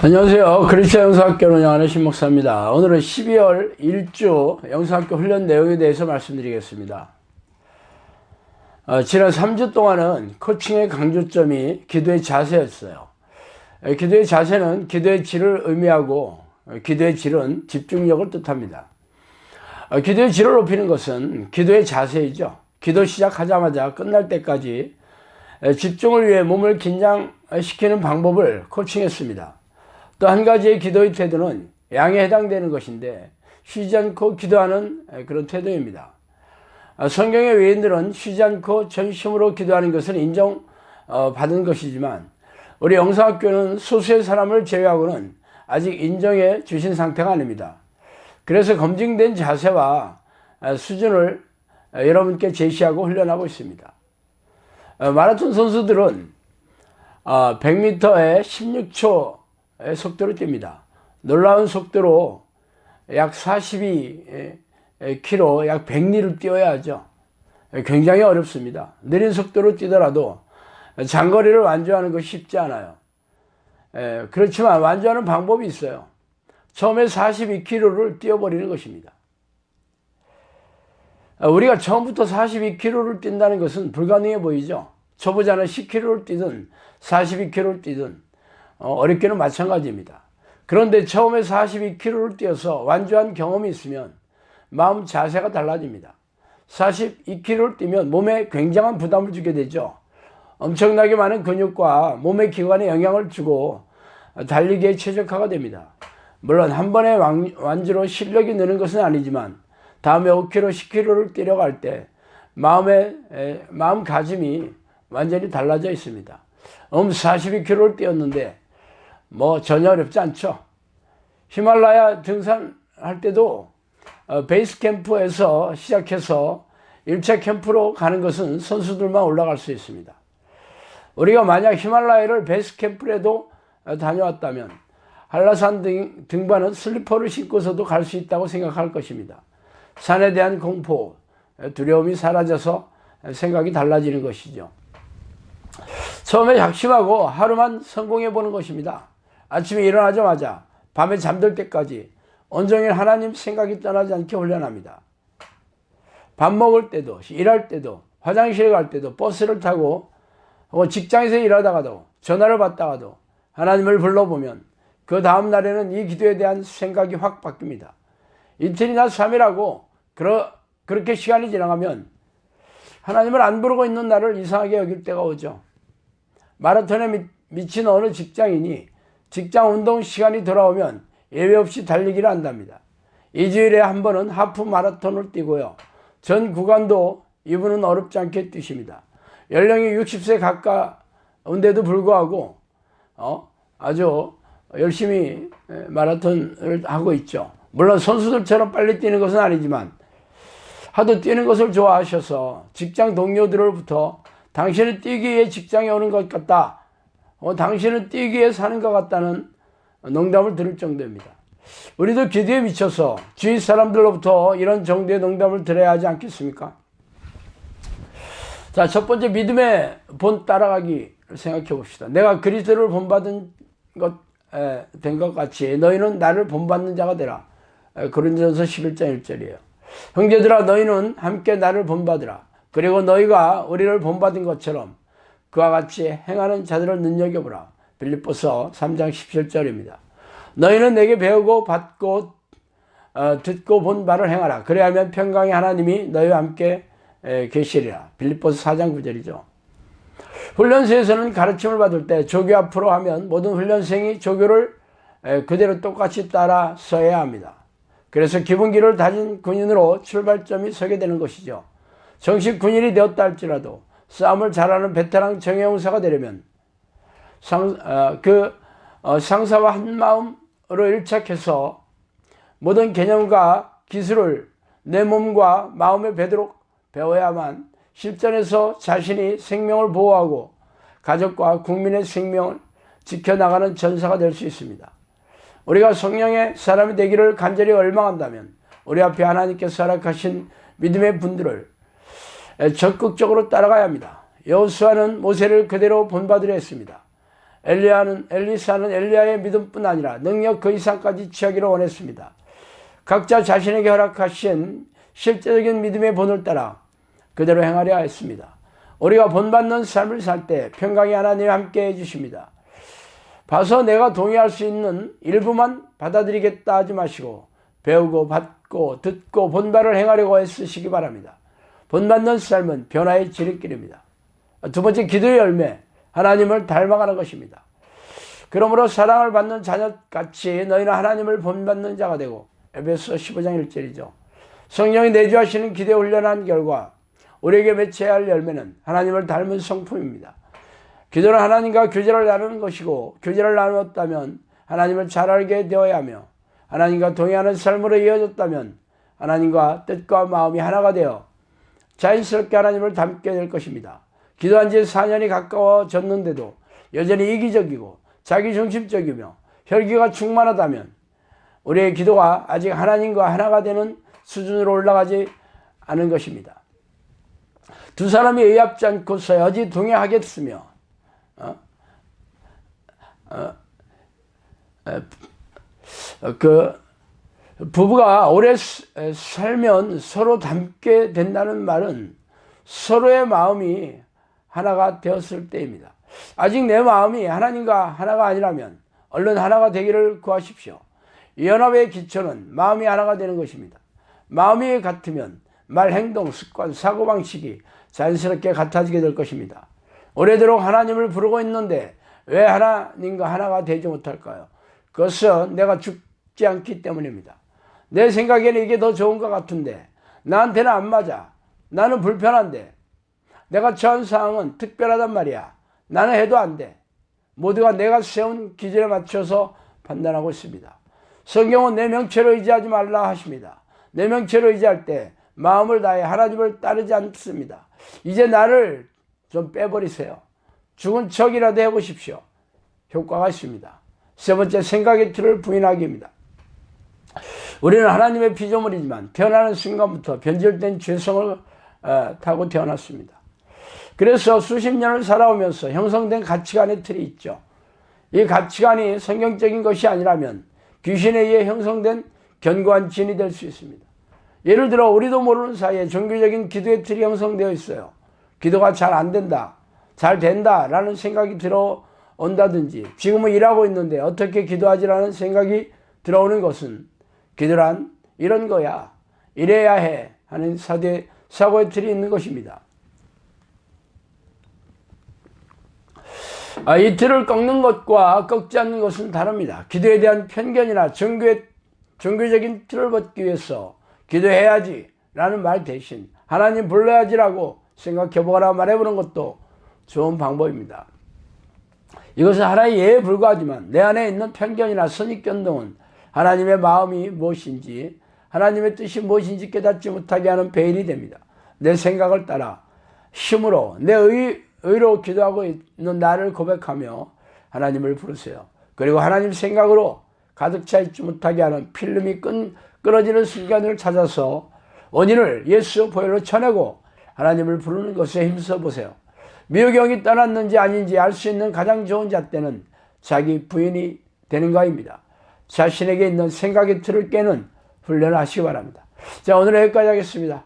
안녕하세요. 그리스도 영상학교를 운영하는 신목사입니다. 오늘은 12월 1주 영상학교 훈련 내용에 대해서 말씀드리겠습니다. 어, 지난 3주 동안은 코칭의 강조점이 기도의 자세였어요. 에, 기도의 자세는 기도의 질을 의미하고 어, 기도의 질은 집중력을 뜻합니다. 어, 기도의 질을 높이는 것은 기도의 자세이죠. 기도 시작하자마자 끝날 때까지 에, 집중을 위해 몸을 긴장시키는 방법을 코칭했습니다. 또 한 가지의 기도의 태도는 양에 해당되는 것인데 쉬지 않고 기도하는 그런 태도입니다. 아, 성경의 외인들은 쉬지 않고 전심으로 기도하는 것을 인정받은 것이지만 우리 영사학교는 소수의 사람을 제외하고는 아직 인정해 주신 상태가 아닙니다. 그래서 검증된 자세와 수준을 여러분께 제시하고 훈련하고 있습니다. 어, 마라톤 선수들은 100m에 16초 속도로 뜁니다. 놀라운 속도로 약 42km, 약 100리를 뛰어야 하죠. 굉장히 어렵습니다. 느린 속도로 뛰더라도 장거리를 완주하는 것이 쉽지 않아요. 그렇지만 완주하는 방법이 있어요. 처음에 42km를 뛰어버리는 것입니다. 우리가 처음부터 42km를 뛴다는 것은 불가능해 보이죠. 초보자는 10km를 뛰든 42km를 뛰든 어, 어렵게는 마찬가지입니다. 그런데 처음에 42km를 뛰어서 완주한 경험이 있으면 마음 자세가 달라집니다. 42km를 뛰면 몸에 굉장한 부담을 주게 되죠. 엄청나게 많은 근육과 몸의 기관에 영향을 주고 달리기에 최적화가 됩니다. 물론 한 번에 완주로 실력이 느는 것은 아니지만 다음에 5km, 10km를 뛰려갈 때 마음의 마음가짐이 완전히 달라져 있습니다. 음 42km를 뛰었는데 뭐 전혀 어렵지 않죠. 히말라야 등산할 때도 어, 베이스 캠프에서 시작해서 1차 캠프로 가는 것은 선수들만 올라갈 수 있습니다. 우리가 만약 히말라야를 베이스 캠프라도 어, 다녀왔다면 한라산 등, 등반은 슬리퍼를 신고서도 갈 수 있다고 생각할 것입니다. 산에 대한 공포, 두려움이 사라져서 생각이 달라지는 것이죠. 처음에 작심하고 하루만 성공해 보는 것입니다. 아침에 일어나자마자 밤에 잠들 때까지 온종일 하나님 생각이 떠나지 않게 훈련합니다. 밥 먹을 때도, 일할 때도, 화장실에 갈 때도, 버스를 타고, 직장에서 일하다가도, 전화를 받다가도 하나님을 불러보면 그 다음 날에는 이 기도에 대한 생각이 확 바뀝니다. 이틀이나 3일하고, 그러, 그렇게 시간이 지나가면 하나님을 안 부르고 있는 나를 이상하게 여길 때가 오죠. 마라톤에 미친 어느 직장인이 직장 운동 시간이 돌아오면 예외 없이 달리기를 한답니다. 일주일에 한 번은 하프 마라톤을 뛰고요. 전 구간도 이분은 어렵지 않게 뛰십니다. 연령이 60세 가까운데도 불구하고 어? 아주 열심히 마라톤을 하고 있죠. 물론 선수들처럼 빨리 뛰는 것은 아니지만 하도 뛰는 것을 좋아하셔서 직장 동료들로부터 당신은 뛰기 위해 직장에 오는 것 같다. 어, 당신은 뛰기 위해 사는 것 같다는 농담을 들을 정도입니다. 우리도 기도에 미쳐서 주위 사람들로부터 이런 정도의 농담을 들어야 하지 않겠습니까? 자, 첫 번째 믿음의 본 따라가기를 생각해 봅시다. 내가 그리스도를 본받은 것, 된 것 같이 너희는 나를 본받는 자가 되라. 고린도전서 11장 1절이에요. 형제들아 너희는 함께 나를 본받으라. 그리고 너희가 우리를 본받은 것처럼 그와 같이 행하는 자들을 눈여겨보라. 빌립보서 3장 17절입니다. 너희는 내게 배우고 받고 어, 듣고 본 바를 행하라. 그래야면 평강의 하나님이 너희와 함께 에, 계시리라. 빌립보서 4장 9절이죠. 훈련소에서는 가르침을 받을 때 조교 앞으로 하면 모든 훈련생이 조교를 에, 그대로 똑같이 따라 서야 합니다. 그래서 기본기를 다진 군인으로 출발점이 서게 되는 것이죠. 정식 군인이 되었다 할지라도 싸움을 잘하는 베테랑 정예용사가 되려면 상, 어, 그 어, 상사와 한 마음으로 일착해서 모든 개념과 기술을 내 몸과 마음에 배도록 배워야만 실전에서 자신이 생명을 보호하고 가족과 국민의 생명을 지켜나가는 전사가 될 수 있습니다. 우리가 성령의 사람이 되기를 간절히 열망한다면 우리 앞에 하나님께서 허락하신 믿음의 분들을 적극적으로 따라가야 합니다. 여호수아는 모세를 그대로 본받으려 했습니다. 엘리야는 엘리사는 엘리야의 믿음뿐 아니라 능력 그 이상까지 취하기를 원했습니다. 각자 자신에게 허락하신 실제적인 믿음의 본을 따라 그대로 행하려 했습니다. 우리가 본받는 삶을 살 때 평강이 하나님 함께 해주십니다. 봐서 내가 동의할 수 있는 일부만 받아들이겠다 하지 마시고 배우고 받고 듣고 본바를 행하려고 애쓰시기 바랍니다. 본받는 삶은 변화의 지름길입니다. 두 번째 기도의 열매 하나님을 닮아가는 것입니다. 그러므로 사랑을 받는 자녀같이 너희는 하나님을 본받는 자가 되고 에베소 15장 1절이죠. 성령이 내주하시는 기대 훈련한 결과 우리에게 맺혀야 할 열매는 하나님을 닮은 성품입니다. 기도는 하나님과 교제를 나누는 것이고 교제를 나누었다면 하나님을 잘 알게 되어야 하며 하나님과 동의하는 삶으로 이어졌다면 하나님과 뜻과 마음이 하나가 되어 자연스럽게 하나님을 닮게 될 것입니다. 기도한 지 4년이 가까워졌는데도 여전히 이기적이고 자기중심적이며 혈기가 충만하다면 우리의 기도가 아직 하나님과 하나가 되는 수준으로 올라가지 않은 것입니다. 두 사람이 의합지 않고서 여지 동의하겠으며 어? 어? 그 부부가 오래 살면 서로 닮게 된다는 말은 서로의 마음이 하나가 되었을 때입니다. 아직 내 마음이 하나님과 하나가 아니라면 얼른 하나가 되기를 구하십시오. 연합의 기초는 마음이 하나가 되는 것입니다. 마음이 같으면 말, 행동, 습관, 사고방식이 자연스럽게 같아지게 될 것입니다. 오래도록 하나님을 부르고 있는데 왜 하나님과 하나가 되지 못할까요? 그것은 내가 죽지 않기 때문입니다. 내 생각에는 이게 더 좋은 것 같은데 나한테는 안 맞아. 나는 불편한데 내가 처한 상황은 특별하단 말이야. 나는 해도 안 돼. 모두가 내가 세운 기준에 맞춰서 판단하고 있습니다. 성경은 내 명체로 의지하지 말라 하십니다. 내 명체로 의지할 때 마음을 다해 하나님을 따르지 않습니다. 이제 나를 좀 빼버리세요. 죽은 척이라도 해보십시오. 효과가 있습니다. 세 번째 생각의 틀을 부인하기입니다. 우리는 하나님의 피조물이지만 태어나는 순간부터 변질된 죄성을 어, 타고 태어났습니다. 그래서 수십 년을 살아오면서 형성된 가치관의 틀이 있죠. 이 가치관이 성경적인 것이 아니라면 귀신에 의해 형성된 견고한 진이 될 수 있습니다. 예를 들어 우리도 모르는 사이에 종교적인 기도의 틀이 형성되어 있어요. 기도가 잘 안 된다, 잘 된다 라는 생각이 들어온다든지 지금은 일하고 있는데 어떻게 기도하지라는 생각이 들어오는 것은 기도란 이런 거야. 이래야 해 하는 사대, 사고의 틀이 있는 것입니다. 아, 이 틀을 꺾는 것과 꺾지 않는 것은 다릅니다. 기도에 대한 편견이나 종교의, 종교적인 틀을 벗기 위해서 기도해야지 라는 말 대신 하나님 불러야지 라고 생각해보거나 말해보는 것도 좋은 방법입니다. 이것은 하나의 예에 불과하지만 내 안에 있는 편견이나 선입견 등은 하나님의 마음이 무엇인지 하나님의 뜻이 무엇인지 깨닫지 못하게 하는 베일이 됩니다. 내 생각을 따라 힘으로 내 의, 의로 기도하고 있는 나를 고백하며 하나님을 부르세요. 그리고 하나님 생각으로 가득 차 있지 못하게 하는 필름이 끈, 끊어지는 순간을 찾아서 원인을 예수 보혈로 쳐내고 하나님을 부르는 것에 힘써 보세요. 미호경이 떠났는지 아닌지 알 수 있는 가장 좋은 잣대는 자기 부인이 되는 거입니다. 자신에게 있는 생각의 틀을 깨는 훈련을 하시기 바랍니다. 자, 오늘 여기까지 하겠습니다.